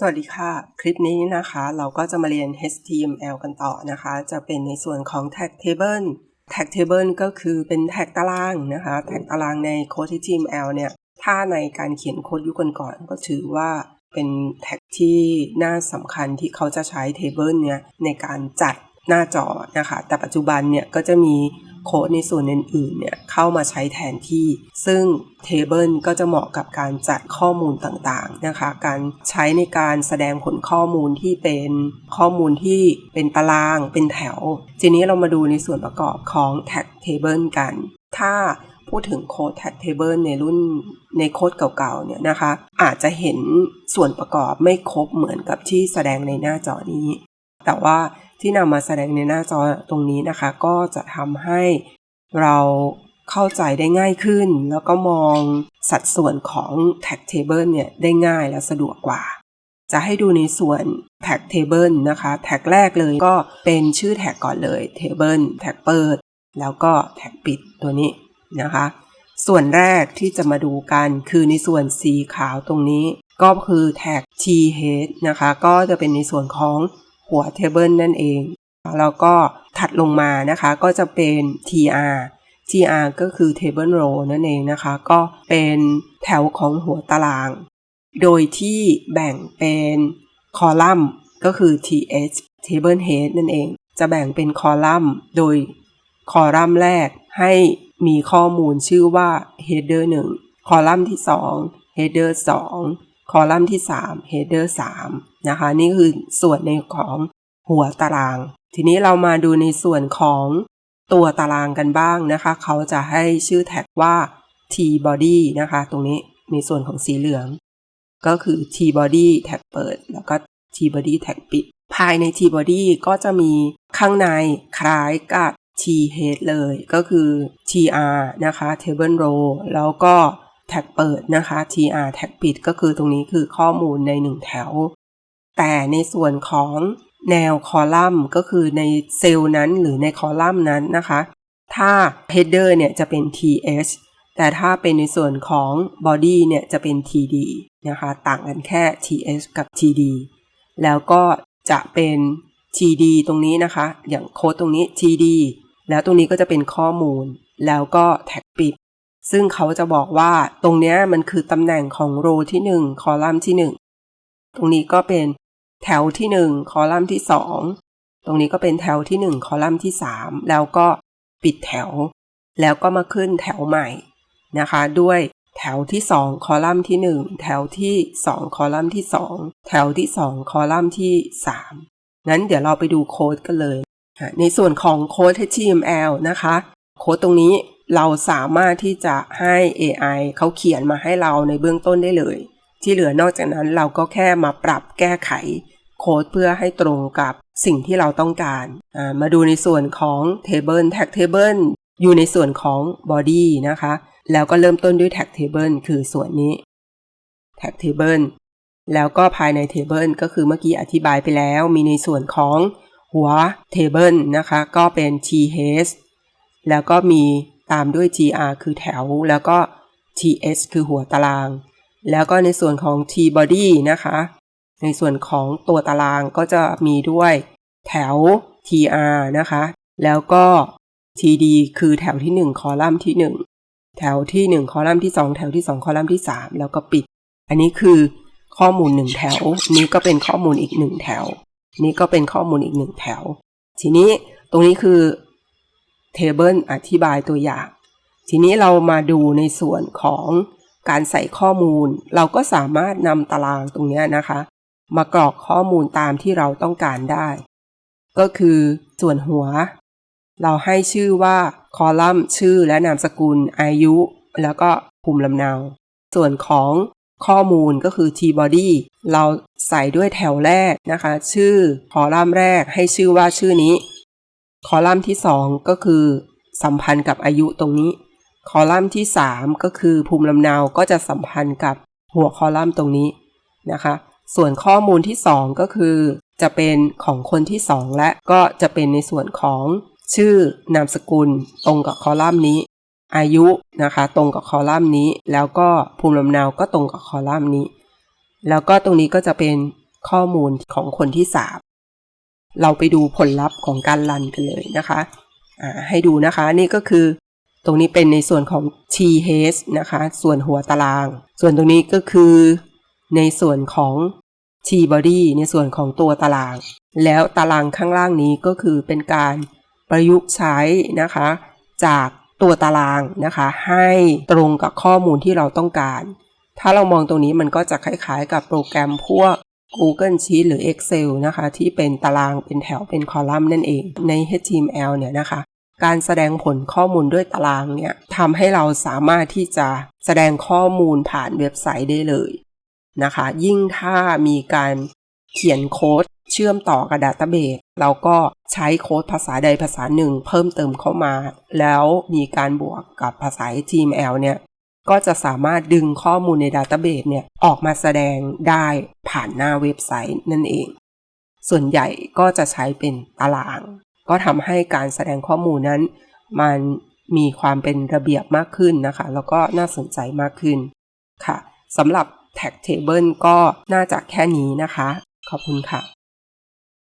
สวัสดีค่ะ คลิปนี้นะคะ เราก็จะมาเรียน HTML กันต่อนะคะ จะเป็นในส่วนของ tag table tag table ก็คือเป็นแท็กตารางนะคะ แท็กตารางในโค้ด HTML เนี่ย ถ้าในการเขียนโค้ดยุคก่อนๆก็ถือว่าเป็นแท็กที่น่าสำคัญที่เขาจะใช้ table เนี่ยในการจัด หน้าจอนะคะ แต่ปัจจุบันเนี่ยก็จะมีโค้ดในส่วนอื่นๆเนี่ยเข้ามาใช้แทนที่ ซึ่ง Table ก็จะเหมาะกับการจัดข้อมูลต่างๆนะคะ การใช้ในการแสดงผลข้อมูลที่เป็นข้อมูลที่เป็นตารางเป็นแถว ทีนี้เรามาดูในส่วนประกอบของ Tag Table กัน ถ้าพูดถึงโค้ด Tag Table ในรุ่นในโค้ดเก่าๆเนี่ยนะคะ อาจจะเห็นส่วนประกอบไม่ครบเหมือนกับที่แสดงในหน้าจอนี้ แต่ว่า ที่นำมาแสดงในหน้าจอตรงนี้นะคะ ก็จะทำให้เราเข้าใจได้ง่ายขึ้น แล้วก็มองสัดส่วนของ tag table เนี่ยได้ง่ายและสะดวกกว่า จะให้ดูในส่วน tag table นะคะ แท็กแรกเลยก็เป็นชื่อแท็กก่อนเลย table แท็กเปิด แล้วก็แท็กปิดตัวนี้นะคะ ส่วนแรกที่จะมาดูกันคือในส่วนสีขาวตรงนี้ ก็คือแท็ก th นะคะ ก็จะเป็นในส่วนของ หัว table นั่นเอง แล้วก็ถัดลงมานะคะก็จะเป็น tr tr ก็คือ table row นั่นเองนะคะ ก็เป็นแถวของหัวตาราง โดยที่แบ่งเป็นคอลัมน์ก็คือ th table head นั่นเอง จะแบ่งเป็นคอลัมน์ โดยคอลัมน์แรกให้มีข้อมูลชื่อว่า header 1 คอลัมน์ที่ 2 header 2 คอลัมน์ที่ 3 header 3 นะคะ นี่คือส่วนในของหัวตาราง ทีนี้เรามาดูในส่วนของตัวตารางกันบ้างนะคะ เขาจะให้ชื่อแท็กว่า t body นะคะ ตรงนี้ในส่วนของสีเหลือง ก็คือ t body แท็กเปิด แล้วก็ t body แท็กปิด ภายใน t body ก็จะมีข้างในคล้ายกับ t head เลย ก็คือ tr นะคะ table row แล้วก็ แท็กเปิดนะคะ tr แท็กปิดก็คือตรงนี้คือข้อมูลในหนึ่งแถว แต่ในส่วนของแนวคอลัมน์ก็คือในเซลล์นั้นหรือในคอลัมน์นั้นนะคะ ถ้า header เนี่ยจะเป็น th แต่ถ้าเป็นในส่วนของ body เนี่ยจะเป็น td นะคะ ต่างกันแค่ th กับ td แล้วก็จะเป็น td ตรงนี้นะคะ อย่างโค้ดตรงนี้ td แล้วตรงนี้ก็จะเป็นข้อมูล แล้วก็แท็ก ซึ่งเขาจะบอกว่าตรงนี้มันคือตำแหน่งของโรที่ 1 คอลัมน์ที่ 1 ตรงนี้ก็เป็นแถวที่ 1 คอลัมน์ที่ 2 ตรงนี้ก็เป็นแถวที่ 1 คอลัมน์ที่ 3 แล้วก็ปิดแถว แล้วก็มาขึ้นแถวใหม่นะคะ ด้วยแถวที่ 2 คอลัมน์ที่ 1 แถวที่ 2 คอลัมน์ที่ 2 แถวที่ 2 คอลัมน์ที่3งั้นเดี๋ยวเราไปดูโค้ดกันเลย ในส่วนของโค้ด HTML นะคะ โค้ดตรงนี้ เราสามารถที่จะให้ AI เขาเขียนมาให้เราในเบื้องต้นได้เลย ที่เหลือนอกจากนั้นเราก็แค่มาปรับแก้ไขโค้ดเพื่อให้ตรงกับสิ่งที่เราต้องการมาดูในส่วนของ table tag table อยู่ในส่วนของ body นะคะ แล้วก็เริ่มต้นด้วย tag table คือส่วนนี้ tag table แล้วก็ภายใน table ก็คือเมื่อกี้อธิบายไปแล้วมีในส่วนของหัว table นะคะ ก็เป็น th แล้วก็มี ตามด้วย gr คือแถว แล้วก็ th คือหัวตาราง แล้วก็ในส่วนของ t body นะคะ ในส่วนของตัวตารางก็จะมีด้วยแถว tr นะคะ แล้วก็ td คือแถวที่ 1 คอลัมน์ที่ 1 แถวที่ 1 คอลัมน์ที่ 2 แถวที่ 2 คอลัมน์ที่ 3 แล้วก็ปิด อันนี้คือข้อมูล 1 แถว นี้ก็เป็นข้อมูลอีก 1 แถว นี้ก็เป็นข้อมูลอีก 1 แถว ทีนี้ตรงนี้คือ table อธิบายตัวอย่าง ทีนี้เรามาดูในส่วนของการใส่ข้อมูล เราก็สามารถนำตารางตรงนี้นะคะ มากรอกข้อมูลตามที่เราต้องการได้ ก็คือส่วนหัว เราให้ชื่อว่าคอลัมน์ชื่อและนามสกุลอายุ แล้วก็ภูมิลำเนา ส่วนของข้อมูลก็คือ t body เราใส่ด้วยแถวแรกนะคะ ชื่อคอลัมน์แรกให้ชื่อว่าชื่อนี้ คอลัมน์ที่ 2 ก็คือ สัมพันธ์กับอายุตรงนี้ คอลัมน์ที่ 3 ก็คือภูมิลำเนาก็จะสัมพันธ์กับหัวคอลัมน์ตรงนี้นะคะ ส่วนข้อมูลที่ 2 ก็คือ จะเป็นของคนที่ 2 และก็จะเป็นในส่วนของชื่อนามสกุลตรงกับคอลัมน์นี้ อายุนะคะ ตรงกับคอลัมน์นี้ แล้วก็ภูมิลำเนาก็ตรงกับคอลัมน์นี้ แล้วก็ตรงนี้ก็จะเป็นข้อมูลของคนที่ 3 เราไปดูผลลัพธ์ของการรันกันเลยนะคะให้ดูนะคะนี่ก็คือ ตรงนี้เป็นในส่วนของ T h นะคะ ส่วนหัวตาราง ส่วนตรงนี้ก็คือในส่วนของ T body ในส่วนของตัวตาราง แล้วตารางข้างล่างนี้ก็คือเป็นการประยุกต์ใช้นะคะ จากตัวตารางนะคะ ให้ตรงกับข้อมูลที่เราต้องการ ถ้าเรามองตรงนี้มันก็จะคล้ายๆ กับโปรแกรมพวก Google Sheet หรือ Excel นะคะ ที่เป็นตารางเป็นแถวเป็นคอลัมน์นั่นเอง ใน HTML เนี่ยนะคะ การแสดงผลข้อมูลด้วยตารางเนี่ยทำให้เราสามารถที่จะแสดงข้อมูลผ่านเว็บไซต์ได้เลยนะคะ ยิ่งถ้ามีการเขียนโค้ดเชื่อมต่อกับดัตเตอร์เบสเราก็ใช้โค้ดภาษาใดภาษาหนึ่งเพิ่มเติมเข้ามา แล้วมีการบวกกับภาษา HTML เนี่ย ก็จะสามารถดึงข้อมูลในดัตเตอร์เบสเนี่ยออกมาแสดงได้ผ่านหน้าเว็บไซต์นั่นเอง ส่วนใหญ่ก็จะใช้เป็นตาราง ก็ทำให้การแสดงข้อมูลนั้น มันมีความเป็นระเบียบมากขึ้นนะคะ แล้วก็น่าสนใจมากขึ้นค่ะสำหรับ Tag Table ก็น่าจะแค่นี้นะคะ ขอบคุณค่ะ